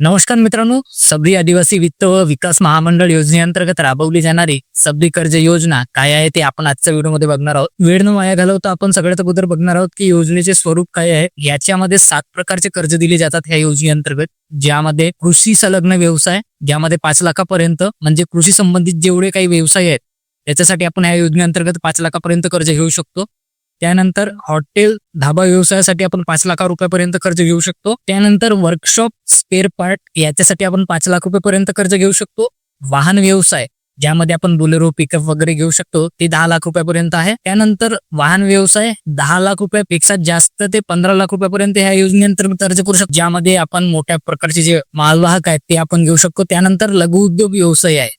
नमस्कार मित्रांनो सबरी आदिवासी वित्त व विकास महामंडळ योजनेअंतर्गत राबवली जाणारी सबरी कर्ज योजना काय आहे ते आपण आजच्या व्हिडिओमध्ये बघणार आहोत. वेळ न वाया घालवता आपण सगळ्यात अगोदर बघणार आहोत की योजनेचे स्वरूप काय आहे. याच्यामध्ये सात प्रकारचे कर्ज दिले जातात ह्या योजनेअंतर्गत ज्यामध्ये कृषी संलग्न व्यवसाय ज्यामध्ये पाच लाखापर्यंत म्हणजे कृषी संबंधित जेवढे काही व्यवसाय आहेत त्याच्यासाठी आपण या योजनेअंतर्गत पाच लाखापर्यंत कर्ज घेऊ शकतो. त्यानंतर हॉटेल धाबा व्यवसायासाठी आपण पाच लाख रुपयापर्यंत कर्ज घेऊ शकतो. त्यानंतर वर्कशॉप स्पेअर पार्ट याच्यासाठी आपण पाच लाख रुपयापर्यंत कर्ज घेऊ शकतो. वाहन व्यवसाय ज्यामध्ये आपण बोलेरो पिकअप वगैरे घेऊ शकतो ते दहा लाख रुपयापर्यंत आहे. त्यानंतर वाहन व्यवसाय दहा लाख रुपयापेक्षा जास्त ते पंधरा लाख रुपयापर्यंत ह्या योजनेअंतर्गत कर्ज करू शकतो. ज्यामध्ये आपण मोठ्या प्रकारचे जे मालवाहक आहेत ते आपण घेऊ शकतो. त्यानंतर लघु उद्योग व्यवसाय आहे.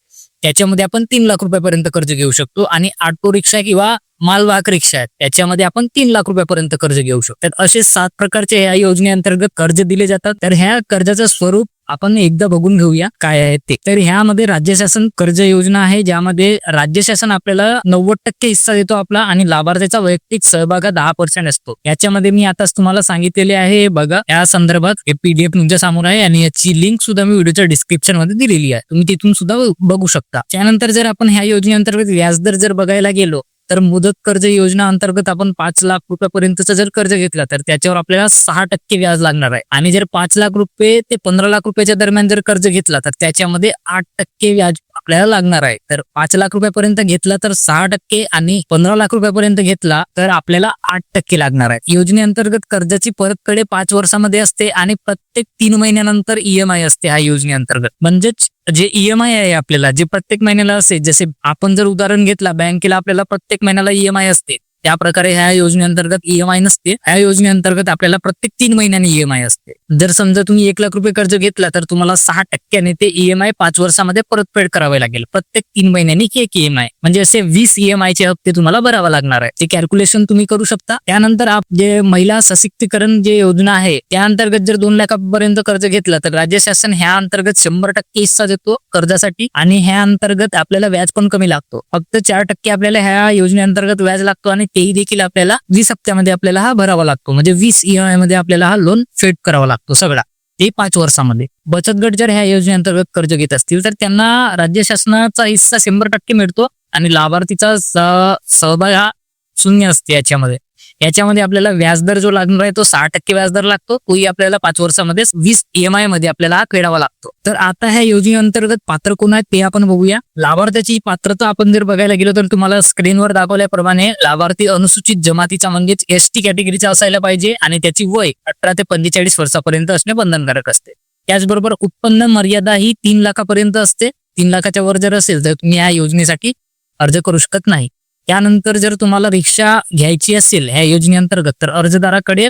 त्याच्यामध्ये आपण तीन लाख रुपयापर्यंत कर्ज घेऊ शकतो. आणि ऑटो रिक्षा किंवा मालवाहक रिक्षा आहेत त्याच्यामध्ये आपण तीन लाख रुपयापर्यंत कर्ज घेऊ शकतो. तर असे सात प्रकारचे या योजनेअंतर्गत कर्ज दिले जातात. तर ह्या कर्जाचं स्वरूप आपण एकदा बघून घेऊया काय आहे ते. तर ह्यामध्ये राज्य शासन कर्ज योजना आहे ज्यामध्ये राज्य शासन आपल्याला नव्वद टक्के हिस्सा देतो आपला आणि लाभार्थ्याचा वैयक्तिक सहभाग हा दहा पर्सेंट असतो. याच्यामध्ये मी आताच तुम्हाला सांगितलेले आहे हे बघा. या संदर्भात हे पीडीएफ तुमच्यासमोर आहे आणि याची लिंक सुद्धा मी व्हिडिओच्या डिस्क्रिप्शनमध्ये दिलेली आहे. तुम्ही तिथून सुद्धा बघू शकता. त्यानंतर जर आपण ह्या योजनेअंतर्गत व्याजदर जर बघायला गेलो तर मुदत कर्ज योजना अंतर्गत आपण पाच लाख रुपयापर्यंतचं जर कर्ज घेतला तर त्याच्यावर आपल्याला सहा टक्के व्याज लागणार आहे. आणि जर पाच लाख रुपये ते पंधरा लाख रुपयाच्या दरम्यान जर कर्ज घेतला तर त्याच्यामध्ये आठ टक्के व्याज आपल्याला लागणार आहे. तर पाच लाख रुपयापर्यंत घेतला तर सहा टक्के आणि पंधरा लाख रुपयापर्यंत घेतला तर आपल्याला आठ टक्के लागणार आहे. योजनेअंतर्गत कर्जाची परतफेड पाच वर्षामध्ये असते आणि प्रत्येक तीन महिन्यानंतर ईएमआय असते ह्या योजनेअंतर्गत. म्हणजेच जे ईएमआय आहे आपल्याला जे प्रत्येक महिन्याला असते जसे आपण जर उदाहरण घेतला बँकेला आपल्याला प्रत्येक महिन्याला ईएमआय असते. त्या प्रकारे ह्या योजनेअंतर्गत ईएमआय नसते. ह्या योजनेअंतर्गत आपल्याला प्रत्येक तीन महिन्यांनी ईएमआय असते. जर समजा तुम्ही एक लाख रुपये कर्ज घेतला तर तुम्हाला सहा टक्क्याने ते ईएमआय पाच वर्षामध्ये परतफेड करावे लागेल. प्रत्येक तीन महिन्यांनी एक ईएमआय म्हणजे असे वीस ईएमआय चे हप्ते तुम्हाला भरावा लागणार आहे. ते कॅल्क्युलेशन तुम्ही करू शकता. त्यानंतर आप जे महिला सशक्तीकरण जे योजना आहे त्या अंतर्गत जर दोन लाखापर्यंत कर्ज घेतलं तर राज्य शासन ह्या अंतर्गत शंभर टक्के हिस्सा देतो कर्जासाठी आणि ह्या अंतर्गत आपल्याला व्याज पण कमी लागतो. फक्त चार टक्के आपल्याला ह्या योजनेअंतर्गत व्याज लागतो आणि तेही देखील आपल्याला वीस हप्त्यामध्ये आपल्याला हा भरावा लागतो. म्हणजे वीस ईएमआयमध्ये आपल्याला हा लोन फेड करावा लागतो सगळा. ते पाच वर्षामध्ये. बचत गट जर ह्या योजनेअंतर्गत कर्ज घेत असतील तर त्यांना राज्य शासनाचा हिस्सा शंभर टक्के मिळतो आणि लाभार्थीचा सहभाग हा शून्य असते याच्यामध्ये. याच्यामध्ये आपल्याला व्याजदर जो लागणार आहे तो सहा टक्के व्याजदर लागतो. तोही आपल्याला पाच वर्षामध्ये वीस ईएमआयमध्ये आपल्याला फेडावा लागतो. तर आता ह्या योजनेअंतर्गत पात्र कोण आहेत ते आपण बघूया. लाभार्थ्याची पात्रता आपण जर बघायला गेलो तर तुम्हाला स्क्रीनवर दाखवल्याप्रमाणे लाभार्थी अनुसूचित जमातीचा म्हणजेच एसटी कॅटेगरीचा असायला पाहिजे आणि त्याची वय अठरा ते पंचेचाळीस वर्षापर्यंत असणे बंधनकारक असते. त्याचबरोबर उत्पन्न मर्यादा ही तीन लाखापर्यंत असते. तीन लाखाच्या वर जर असेल तर तुम्ही या योजनेसाठी अर्ज करू शकत नाही. त्यानंतर जर तुम्हाला रिक्षा घ्यायची असेल ह्या योजनेअंतर्गत तर अर्जदाराकडे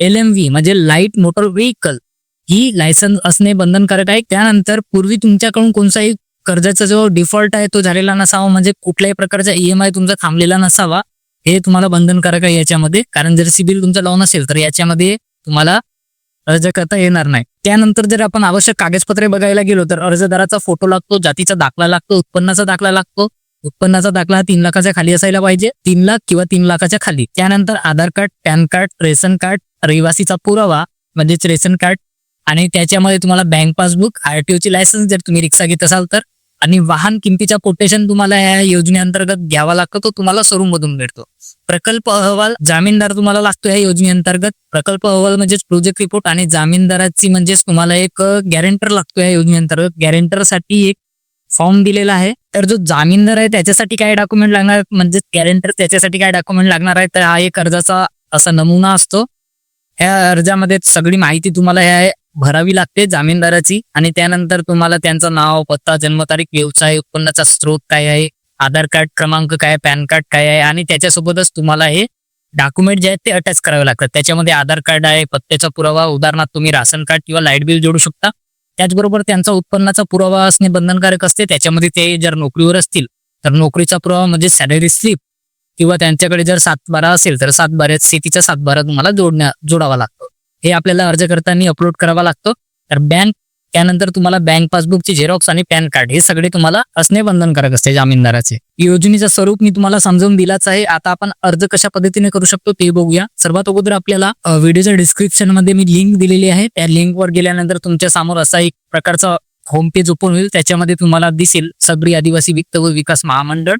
एल एम व्ही म्हणजे लाइट मोटर व्हेकल ही लायसन्स असणे बंधनकारक आहे. त्यानंतर पूर्वी तुमच्याकडून कोणताही कर्जाचा जो डिफॉल्ट आहे तो झालेला नसावा. म्हणजे कुठल्याही प्रकारचा ईएमआय तुमचा थांबलेला नसावा हे तुम्हाला बंधनकारक आहे याच्यामध्ये. कारण जर सिबिल तुमचा डाऊन असेल तर याच्यामध्ये तुम्हाला अर्ज करता येणार नाही. त्यानंतर जर आपण आवश्यक कागदपत्रे बघायला गेलो तर अर्जदाराचा फोटो लागतो जातीचा दाखला लागतो उत्पन्नाचा दाखला लागतो. उत्पन्नाचा दाखला हा तीन लाखाच्या खाली असायला पाहिजे. तीन लाख किंवा तीन लाखाच्या खाली. त्यानंतर Aadhaar card PAN card ration card रहिवासीचा पुरावा म्हणजेच रेशन कार्ड. आणि त्याच्यामध्ये तुम्हाला बँक पासबुक आरटीओ ची लायसन्स जर तुम्ही रिक्षा घेत असाल तर. आणि वाहन किमतीचा कोटेशन तुम्हाला या योजनेअंतर्गत घ्यावा लागतो तो तुम्हाला शोरूम मधून मिळतो. प्रकल्प अहवाल जामीनदार तुम्हाला लागतो या योजनेअंतर्गत. प्रकल्प अहवाल म्हणजेच प्रोजेक्ट रिपोर्ट आणि जामीनदाराची म्हणजेच तुम्हाला एक गॅरेंटर लागतो या योजनेअंतर्गत. गॅरेंटरसाठी एक फॉर्म दिलेला आहे. तर जो जामीनदार आहे त्याच्यासाठी काय डॉक्युमेंट लागणार? म्हणजे गॅरेंटर त्याच्यासाठी काय डॉक्युमेंट लागणार आहे? तर हा एक कर्जाचा असा नमुना असतो. ह्या अर्जामध्ये सगळी माहिती तुम्हाला ह्या भरावी लागते जामीनदाराची आणि त्यानंतर तुम्हाला त्यांचं नाव पत्ता जन्मतारीख व्यवसाय उत्पन्नाचा स्रोत काय आहे आधार कार्ड क्रमांक काय पॅन कार्ड काय आहे आणि त्याच्यासोबतच तुम्हाला हे डॉक्युमेंट जे आहेत ते अटॅच करावे लागतात. त्याच्यामध्ये आधार कार्ड आहे पत्त्याचा पुरावा उदाहरणार्थ तुम्ही राशन कार्ड किंवा लाइट बिल जोडू शकता. त्याचबरोबर त्यांचा उत्पन्नाचा पुरावा असणे बंधनकारक असते. त्याच्यामध्ये ते जर नोकरीवर असतील तर नोकरीचा पुरावा म्हणजे सॅलरी स्लिप किंवा त्यांच्याकडे जर सातबारा असेल तर सातबाऱ्यात शेतीचा सातबारा तुम्हाला जोडण्या जोडावा लागतो. हे आपल्याला अर्ज करताना अपलोड करावा लागतो. तर बँक त्यानंतर तुम्हाला बँक पासबुकची झेरॉक्स आणि पॅन कार्ड हे सगळे तुम्हाला असणे बंधनकारक असते जामीनदाराचे. योजनेचं स्वरूप मी तुम्हाला समजावून दिलाच आहे. आता आपण अर्ज कशा पद्धतीने करू शकतो ते बघूया. सर्वात अगोदर आपल्याला व्हिडिओच्या डिस्क्रिप्शनमध्ये मी लिंक दिलेली आहे. त्या लिंक वर गेल्यानंतर तुमच्यासमोर असा एक प्रकारचा होम पेज ओपन होईल. त्याच्यामध्ये तुम्हाला दिसेल सबरी आदिवासी वित्त व विकास महामंडळ.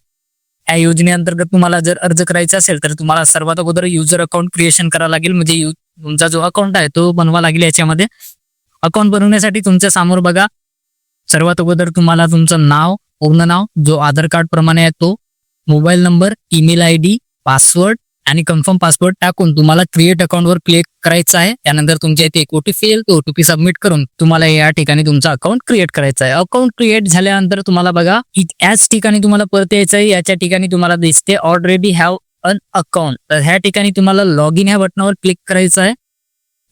या योजनेअंतर्गत तुम्हाला जर अर्ज करायचा असेल तर तुम्हाला सर्वात अगोदर युजर अकाउंट क्रिएशन करावं लागेल. म्हणजे तुमचा जो अकाउंट आहे तो बनवा लागेल याच्यामध्ये. अकाउंट बनवण्यासाठी तुमच्यासमोर बघा. सर्वात अगोदर तुम्हाला तुमचं नाव पूर्ण नाव जो आधार कार्ड प्रमाणे आहे तो mobile number email I D password आणि कन्फर्म पासवर्ड टाकून तुम्हाला क्रिएट अकाउंटवर क्लिक करायचं आहे. त्यानंतर तुमच्या इथे एक ओटीपी येईल. तो ओटीपी सबमिट करून तुम्हाला या ठिकाणी तुमचा अकाउंट क्रिएट करायचा आहे. अकाउंट क्रिएट झाल्यानंतर तुम्हाला बघा याच ठिकाणी तुम्हाला परत यायचं आहे. याच्या ठिकाणी तुम्हाला दिसते ऑलरेडी हॅव अन अकाउंट तर ह्या ठिकाणी तुम्हाला लॉग इन ह्या बटनावर क्लिक करायचं आहे.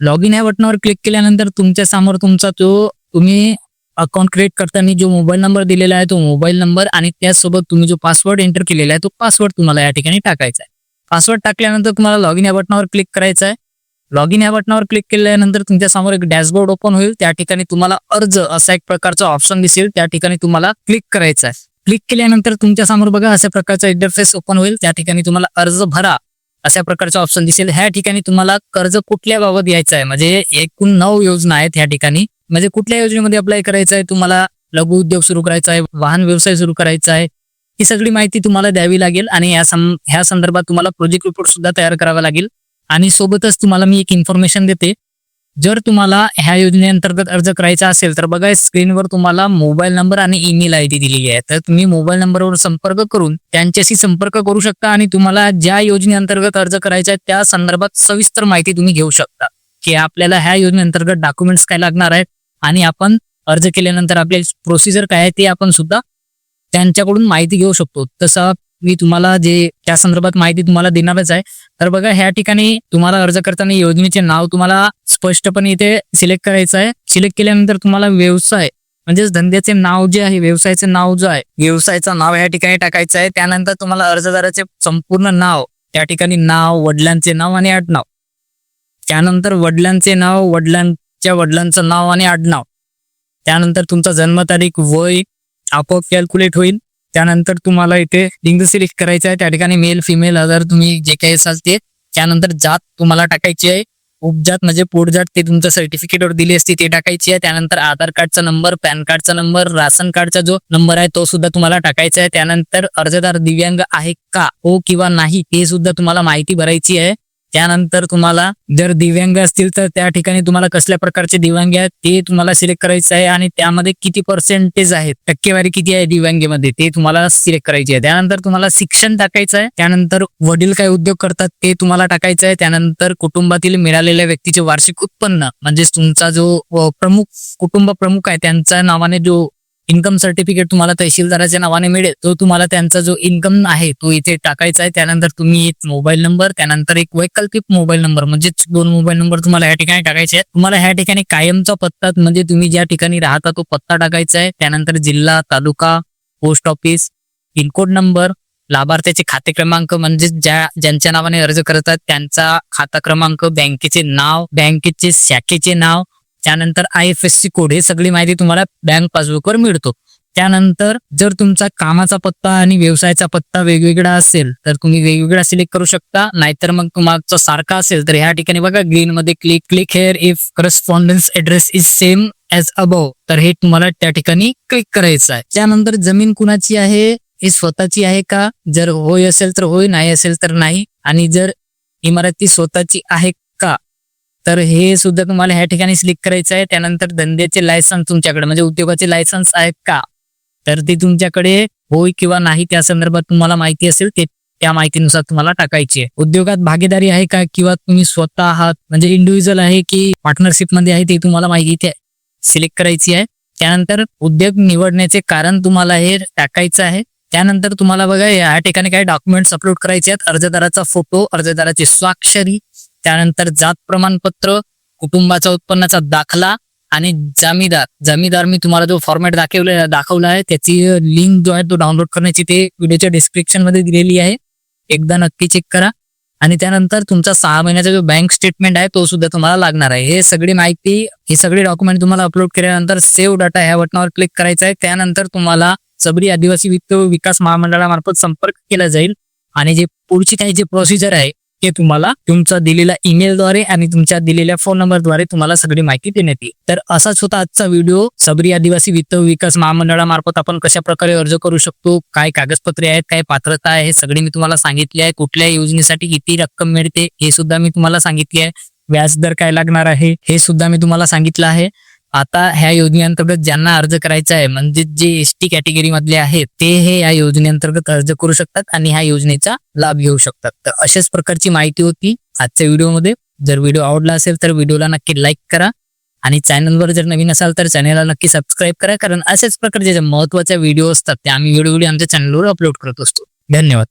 लॉग इन या बटनावर क्लिक केल्यानंतर तुमच्यासमोर तुमचा तो तुम्ही अकाउंट क्रिएट करताना जो मोबाईल नंबर दिलेला आहे तो मोबाईल नंबर आणि त्याचसोबत तुम्ही जो पासवर्ड एंटर केलेला आहे तो पासवर्ड तुम्हाला या ठिकाणी टाकायचा आहे. पासवर्ड टाकल्यानंतर तुम्हाला लॉग इन या बटनावर क्लिक करायचं आहे. लॉग इन या बटनावर क्लिक केल्यानंतर तुमच्यासमोर एक डॅशबोर्ड ओपन होईल. त्या ठिकाणी तुम्हाला अर्ज असा एक प्रकारचा ऑप्शन दिसेल. त्या ठिकाणी तुम्हाला क्लिक करायचा आहे. क्लिक केल्यानंतर तुमच्यासमोर बघा अशा प्रकारचा इंटरफेस ओपन होईल. त्या ठिकाणी तुम्हाला अर्ज भरा. अशा प्रकारचा ऑप्शन दिसेल. ह्या ठिकाणी तुम्हाला कर्ज कुठल्या बाबत घ्यायचं आहे? म्हणजे एकूण नऊ योजना आहेत ह्या ठिकाणी. म्हणजे कुठल्या योजनेमध्ये अप्लाय करायचं आहे? तुम्हाला लघु उद्योग सुरू करायचा आहे वाहन व्यवसाय सुरू करायचा आहे. ही सगळी माहिती तुम्हाला द्यावी लागेल आणि या सं- ह्या संदर्भात तुम्हाला प्रोजेक्ट रिपोर्ट सुद्धा तयार करावा लागेल. आणि सोबतच तुम्हाला मी एक इन्फॉर्मेशन देते. जर तुम्हाला ह्या योजनेअंतर्गत अर्ज करायचा असेल तर बघा स्क्रीनवर तुम्हाला मोबाईल नंबर आणि ईमेल आय डी दिलेली आहे. तर तुम्ही मोबाईल नंबरवर संपर्क करून त्यांच्याशी संपर्क करू शकता आणि तुम्हाला ज्या योजनेअंतर्गत अर्ज करायचा आहे त्या संदर्भात सविस्तर माहिती तुम्ही घेऊ शकता. की आपल्याला ह्या योजनेअंतर्गत डॉक्युमेंट्स काय लागणार आहेत आणि आपण अर्ज केल्यानंतर आपले प्रोसिजर काय आहे ते आपण सुद्धा त्यांच्याकडून माहिती घेऊ शकतो. तसं मी तुम्हाला जे त्या संदर्भात माहिती तुम्हाला देणारच आहे. तर बघा ह्या ठिकाणी तुम्हाला अर्ज करताना योजनेचे नाव तुम्हाला स्पष्टपणे इथे सिलेक्ट करायचं आहे. सिलेक्ट केल्यानंतर तुम्हाला व्यवसाय म्हणजेच धंद्याचे नाव जे आहे व्यवसायाचे नाव जो आहे व्यवसायाचं नाव या ठिकाणी टाकायचं आहे. त्यानंतर तुम्हाला अर्जदाराचे संपूर्ण नाव त्या ठिकाणी नाव वडिलांचे नाव आणि आडनाव. त्यानंतर वडिलांचे नाव वडिलांच्या वडिलांचं नाव आणि आडनाव. त्यानंतर तुमचा जन्मतारीख वय आपोआप कॅल्क्युलेट होईल. त्यानंतर तुम्हाला इथे लिंग सिलेक्ट करायचं आहे. त्या ठिकाणी मेल फिमेल अदर तुम्ही जे काही असाल ते त्यानंतर जात तुम्हाला टाकायची आहे. उपजात म्हणजे पोटजात ते तुमचं सर्टिफिकेटवर दिली असते ते टाकायची आहे. त्यानंतर आधार कार्डचा नंबर पॅन कार्डचा नंबर राशन कार्डचा जो नंबर आहे तो सुद्धा तुम्हाला टाकायचा आहे. त्यानंतर अर्जदार दिव्यांग आहे का हो किंवा नाही ते सुद्धा तुम्हाला माहिती भरायची आहे. त्यानंतर तुम्हाला जर दिव्यांग असतील तर त्या ठिकाणी तुम्हाला कसल्या प्रकारचे दिव्यांग आहेत ते तुम्हाला सिलेक्ट करायचं आहे आणि त्यामध्ये किती पर्सेंटेज आहे टक्केवारी किती आहे दिव्यांगेमध्ये ते तुम्हाला सिलेक्ट करायची आहे. त्यानंतर तुम्हाला शिक्षण टाकायचं आहे त्यानंतर वडील काय उद्योग करतात ते तुम्हाला टाकायचं आहे त्यानंतर कुटुंबातील मिळालेल्या व्यक्तीचे वार्षिक उत्पन्न म्हणजेच तुमचा जो प्रमुख कुटुंब प्रमुख आहे त्यांच्या नावाने जो इन्कम सर्टिफिकेट तुम्हाला तहसीलदाराच्या नावाने मिळेल. तो तुम्हाला त्यांचा जो इन्कम आहे तो इथे टाकायचा आहे. त्यानंतर तुम्ही एक मोबाईल नंबर त्यानंतर एक वैकल्पिक मोबाईल नंबर म्हणजेच दोन मोबाईल नंबर तुम्हाला या ठिकाणी टाकायचे आहेत. तुम्हाला ह्या ठिकाणी कायमचा पत्ता म्हणजे तुम्ही ज्या ठिकाणी राहता तो पत्ता टाकायचा आहे. त्यानंतर जिल्हा तालुका पोस्ट ऑफिस पिनकोड नंबर लाभार्थ्याचे खाते क्रमांक म्हणजे ज्या ज्यांच्या नावाने अर्ज करतात त्यांचा खाता क्रमांक बँकेचे नाव बँकेचे शाखेचे नाव त्यानंतर I F S C code हे सगळी माहिती तुम्हाला बँक पासबुकवर मिळतो. त्यानंतर जर तुमचा कामाचा पत्ता आणि व्यवसायाचा पत्ता वेगवेगळा असेल तर तुम्ही वेगवेगळा सिलेक्ट करू शकता. नाहीतर मग तुमचा सारखा असेल तर ह्या ठिकाणी बघा ग्रीन मध्ये click click here if correspondence address is same as above तर हे तुम्हाला त्या ठिकाणी क्लिक करायचं आहे. त्यानंतर जमीन कुणाची आहे? ही स्वतःची आहे का? जर होय असेल तर होय नाही असेल तर नाही. आणि जर इमारती स्वतःची आहे तर हे सुद्धा तुम्हाला ह्या ठिकाणी सिलेक्ट करायचं आहे. त्यानंतर धंद्याचे लायसन्स तुमच्याकडे म्हणजे उद्योगाचे लायसन्स आहेत का? तर ते तुमच्याकडे होय किंवा नाही त्या संदर्भात तुम्हाला माहिती असेल ते त्या माहितीनुसार तुम्हाला टाकायची आहे. उद्योगात भागीदारी आहे का? किंवा तुम्ही स्वतः आहात म्हणजे इंडिव्हिज्युअल आहे की पार्टनरशिपमध्ये आहे ते तुम्हाला माहिती इथे सिलेक्ट करायची आहे. त्यानंतर उद्योग निवडण्याचे कारण तुम्हाला हे टाकायचं आहे. त्यानंतर तुम्हाला बघा या ठिकाणी काही डॉक्युमेंट्स अपलोड करायचे आहेत. अर्जदाराचा फोटो अर्जदाराची स्वाक्षरी त्यानंतर जात प्रमाणपत्र कुटुंबाचा उत्पन्नाचा दाखला आणि जामीदार. जामीदार मी तुम्हाला जो फॉर्मॅट दाखवले दाखवला आहे त्याची लिंक जो आहे तो डाउनलोड करण्याची ते व्हिडिओच्या डिस्क्रिप्शनमध्ये दिलेली आहे. एकदा नक्की चेक करा. आणि त्यानंतर तुमचा सहा महिन्याचा जो बँक स्टेटमेंट आहे तो सुद्धा तुम्हाला लागणार आहे. हे सगळी माहिती हे सगळे डॉक्युमेंट तुम्हाला अपलोड केल्यानंतर सेव्ह डाटा ह्या बटनावर क्लिक करायचं आहे. त्यानंतर तुम्हाला सबरी आदिवासी वित्त विकास महामंडळामार्फत संपर्क केला जाईल. आणि जे पुढची काही जे प्रोसिजर आहे ते तुम्हाला तुमचा दिलेल्या ईमेलद्वारे आणि तुमच्या दिलेल्या फोन नंबरद्वारे तुम्हाला सगळी माहिती देण्यात येईल. तर असाच होता आजचा व्हिडिओ सबरी आदिवासी वित्त विकास महामंडळामार्फत आपण कशा प्रकारे अर्ज करू शकतो? काय कागदपत्रे आहेत? काय पात्रता आहे? हे मी तुम्हाला सांगितली आहे. कुठल्या योजनेसाठी किती रक्कम मिळते? हे सुद्धा मी तुम्हाला सांगितले आहे. व्याज दर काय लागणार आहे? हे सुद्धा मी तुम्हाला सांगितलं आहे. आता ह्या योजनेअंतर्गत ज्यांना अर्ज करायचा आहे म्हणजे जे एस टी कॅटेगरी मधले आहेत ते हे या योजनेअंतर्गत अर्ज करू शकतात आणि ह्या योजनेचा लाभ घेऊ शकतात. तर अशाच प्रकारची माहिती होती आजच्या व्हिडिओमध्ये. जर व्हिडिओ आवडला असेल तर व्हिडिओला नक्की लाईक करा आणि चॅनलवर जर नवीन असाल तर चॅनलला नक्की सबस्क्राईब करा कारण अशाच प्रकारचे जे महत्त्वाच्या व्हिडिओ असतात ते आम्ही वेळोवेळी आमच्या चॅनलवर अपलोड करत असतो. धन्यवाद.